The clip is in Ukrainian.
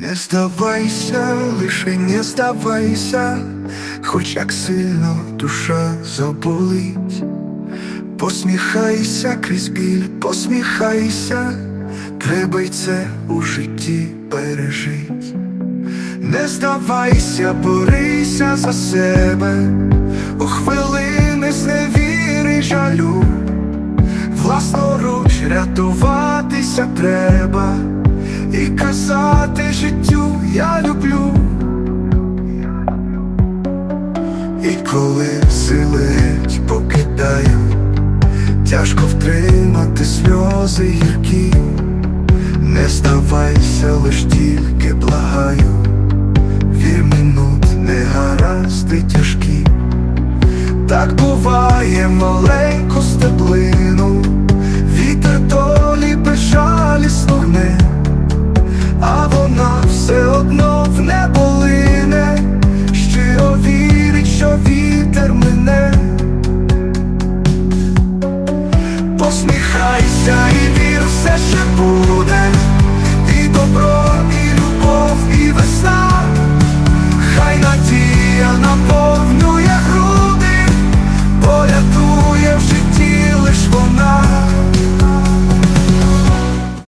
Не здавайся, лише не здавайся, хоч як сильно душа заболить. Посміхайся крізь біль, посміхайся, треба й це у житті пережить. Не здавайся, борися за себе, у хвилини зневіри жалю, власноруч рятуватися треба і казати життю я люблю. І коли сили геть покидаю, тяжко втримати сльози гіркі, не здавайся, лиш тільки благаю, вір минут не гаразди тяжкі, так буває маленьку стеблину,